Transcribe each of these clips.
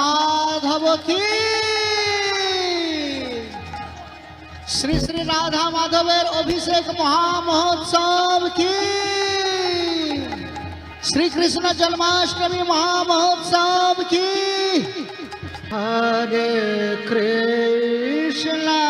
माधव की। श्री श्री राधा माधवेर अभिषेक महामहोत्सव की। श्री कृष्ण जन्माष्टमी महामहोत्सव की। हरे कृष्णा।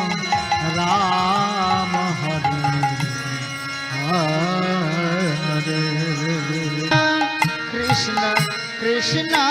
কৃষ্ণ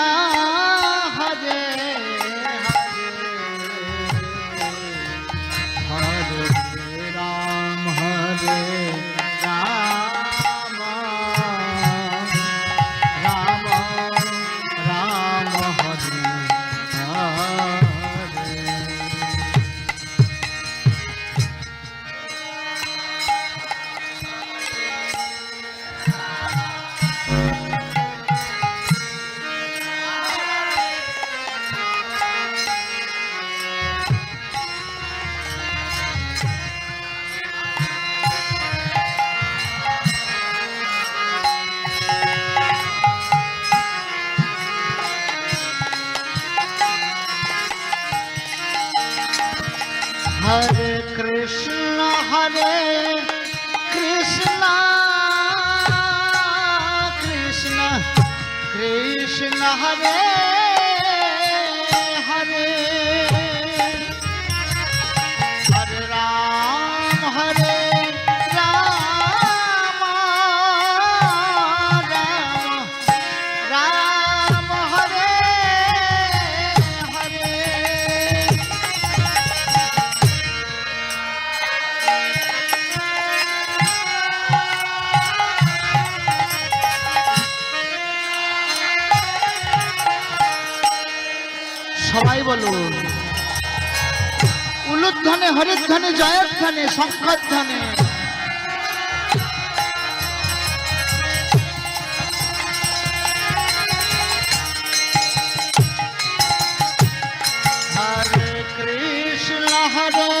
হরিধ্বনে শঙ্কর ধানে হরে কৃষ্ণ হরে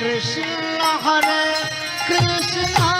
कृष्ण हरे कृष्ण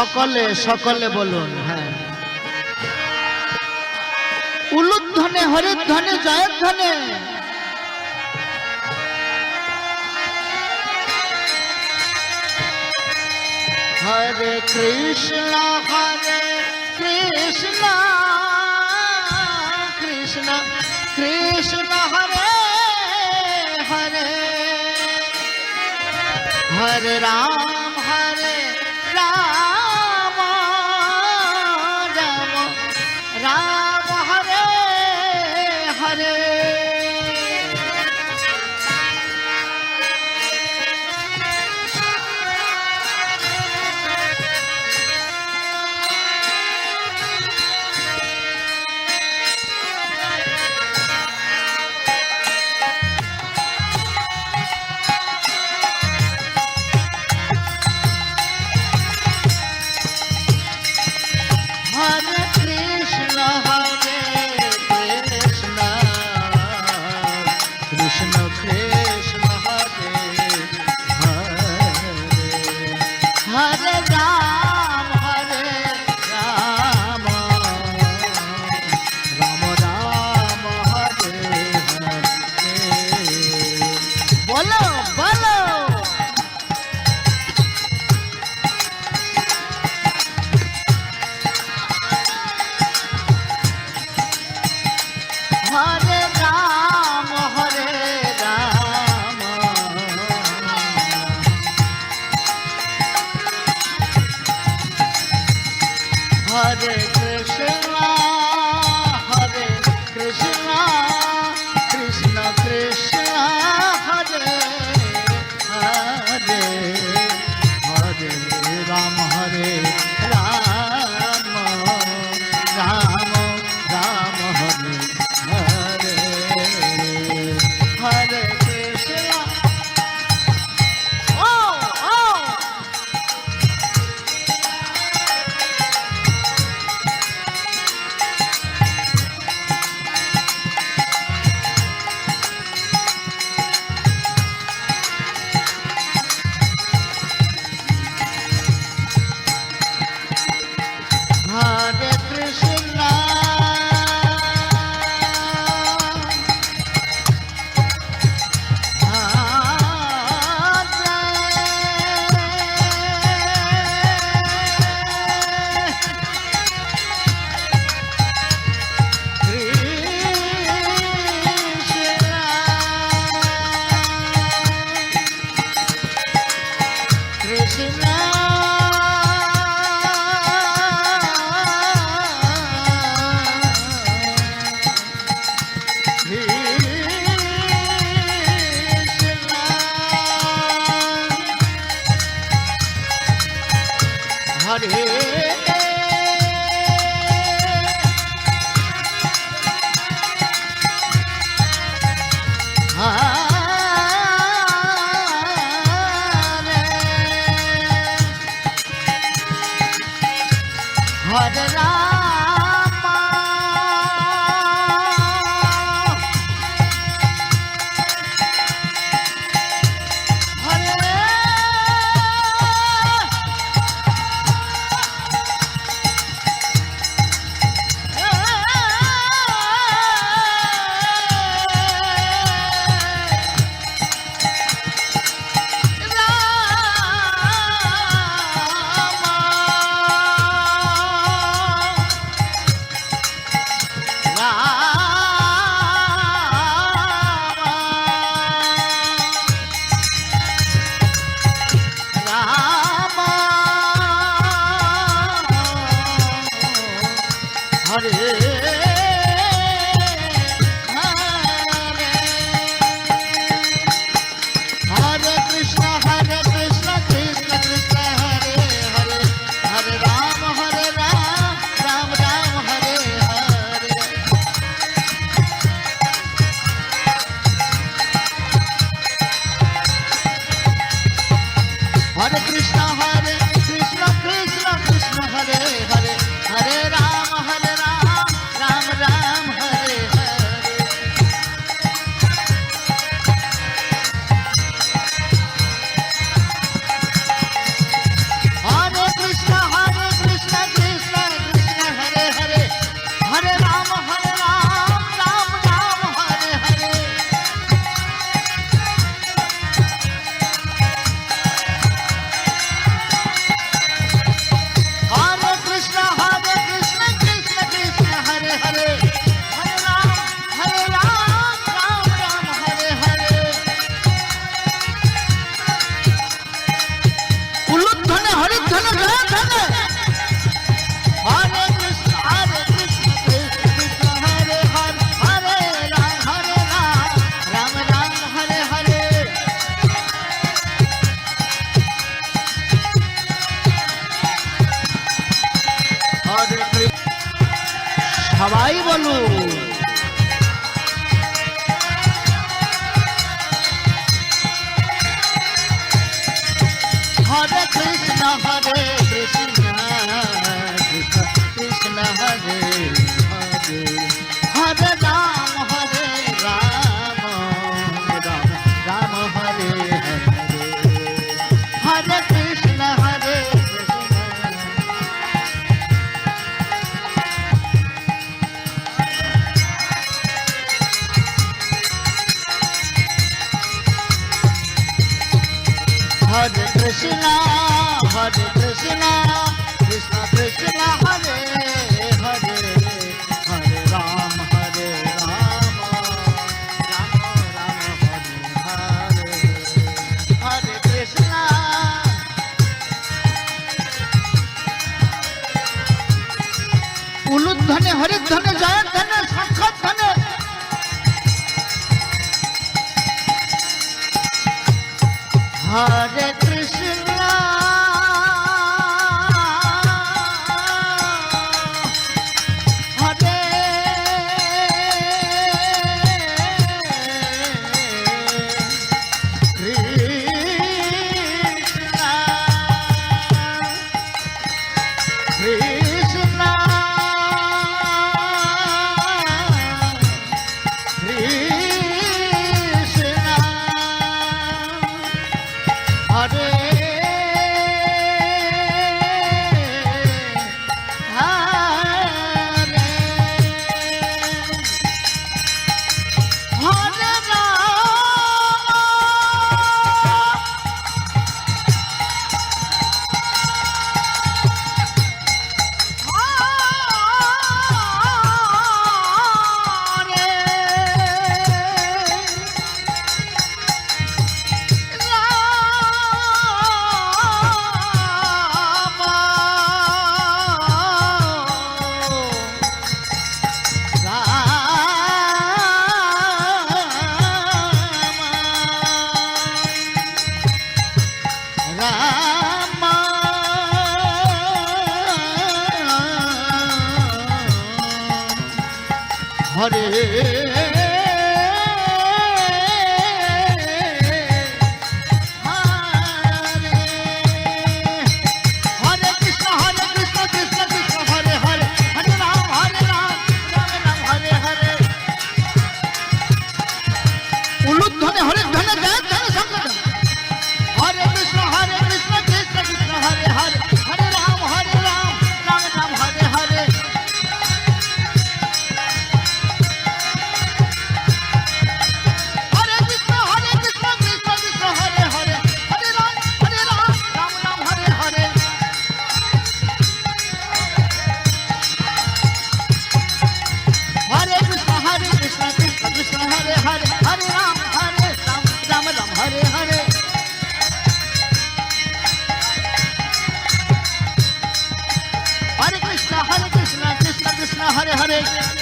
সকলে সকলে বলুন হ্যাঁ। উলুদ ধনে হরিদ ধনে ধনে হরে কৃষ্ণ হরে কৃষ্ণ কৃষ্ণ কৃষ্ণ, হরে হরে। হরে রাম। রে Krishna, Hare Krishna, Krishna Krishna, Hare Hare, Hare Ram, Hare Ram, Ram Ram, Hare Hare, Hare Krishna. উলুধ্বনে হরিধ্বনে জয়ধ্বনে সাক্ষাৎ Hare हरे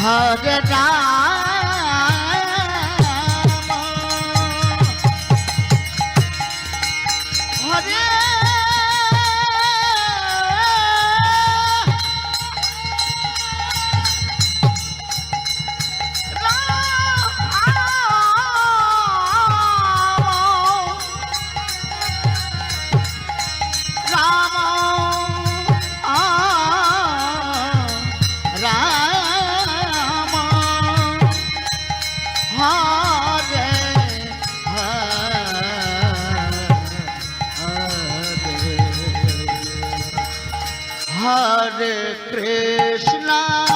হরে রাম হরে কৃষ্ণা।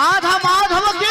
রাধা মাধবকে